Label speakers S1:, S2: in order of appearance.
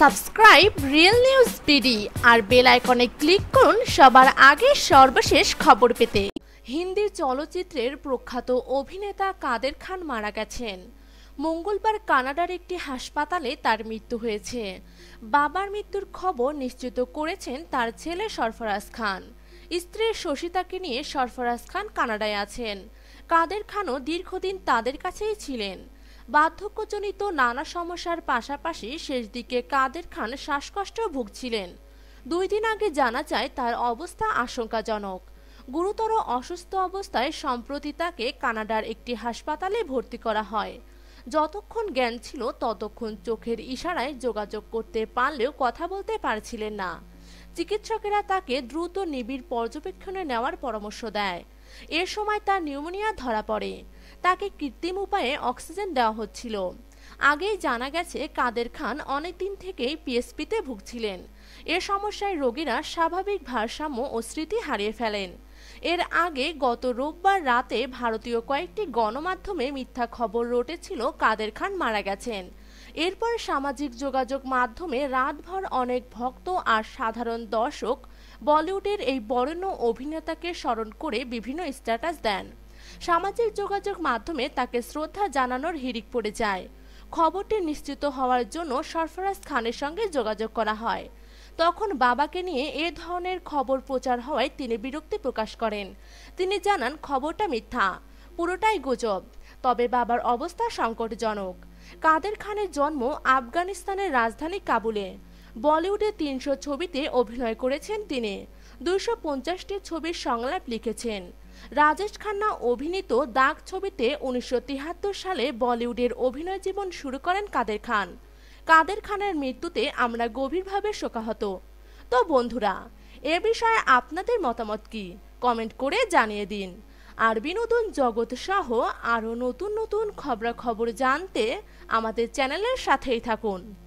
S1: Subscribe real news BD আর bell আইকনে click করুন সবার আগে সর্বশেষ খবর পেতে। হিন্দি চলচ্চিত্রের প্রখ্যাত অভিনেতা কাদের খান মারা গেছেন। মঙ্গলবার কানাডার একটি হাসপাতালে তার মৃত্যু হয়েছে। বাবার মৃত্যুর খবর নিশ্চিত করেছেন তার ছেলে সরফরাজ খান। স্ত্রী শশিতাকে নিয়ে সরফরাজ খান কানাডায় আছেন। কাদের খানও দীর্ঘদিন তাদের কাছেই ছিলেন। বার্ধক্যজনিত নানা সমস্যার পাশাপাশি শেষ দিকে কাদের খান শ্বাসকষ্ট ভুগছিলেন। দুই দিন আগে জানা যায় তার অবস্থা আশঙ্কাজনক। গুরুতর অসুস্থ অবস্থায় সম্প্রতি তাকে কানাডার একটি হাসপাতালে ভর্তি করা হয়। যতক্ষণ জ্ঞান ছিল, ততক্ষণ চোখের ইশারায় যোগাযোগ করতে পারলেও কথা বলতে পারছিলেন না। চিকিৎসকেরা তাকে দ্রুত নিবিড় পর্যবেক্ষণে নেওয়ার পরামর্শ দেয়। এ সময় তার নিউমোনিয়া ধরা পড়ে। তাকে কৃত্রিম উপায়ে অক্সিজেন দেওয়া হচ্ছিল। আগেই জানা গেছে কাদের খান অনেকদিন থেকেই পিএসপিতে ভুগছিলেন। এ সমস্যায় রোগীরা স্বাভাবিক ভারসাম্য ও স্মৃতি হারিয়ে ফেলেন। এর আগে গত রোববার রাতে ভারতীয় কয়েকটি গণমাধ্যমে মিথ্যা খবর রটেছিল কাদের খান মারা গেছেন। এরপর সামাজিক যোগাযোগ মাধ্যমে রাতভর অনেক ভক্ত আর সাধারণ দর্শক বলিউডের এই বরেণ্য অভিনেতাকে স্মরণ করে বিভিন্ন স্ট্যাটাস দেন। সামাজিক যোগাযোগ মাধ্যমে তাকে শ্রদ্ধা জানানোর হিড়িক পড়ে যায়। খবরটি নিশ্চিত হওয়ার জন্য সরফরাজ খানের সঙ্গে যোগাযোগ করা হয়। তখন বাবাকে নিয়ে এ ধরনের খবর প্রচার হওয়ায় তিনি বিরক্তি প্রকাশ করেন। তিনি জানান, খবরটা মিথ্যা, পুরোটাই গুজব। তবে বাবার অবস্থা সংকটজনক। কাদের খানের জন্ম আফগানিস্তানের রাজধানী কাবুলে। বলিউডে তিনশো ছবিতে অভিনয় করেছেন তিনি। দুইশো পঞ্চাশটি ছবির সংলাপ লিখেছেন। রাজেশ খান্না অভিনীত দাগ ছবিতে উনিশশো সালে বলিউডের অভিনয় জীবন শুরু করেন কাদের খান। কাদের খানের মৃত্যুতে আমরা গভীরভাবে শোকাহত। তো বন্ধুরা, এ বিষয়ে আপনাদের মতামত কি? কমেন্ট করে জানিয়ে দিন। আর বিনোদন জগৎ সহ আরও নতুন নতুন খবরাখবর জানতে আমাদের চ্যানেলের সাথেই থাকুন।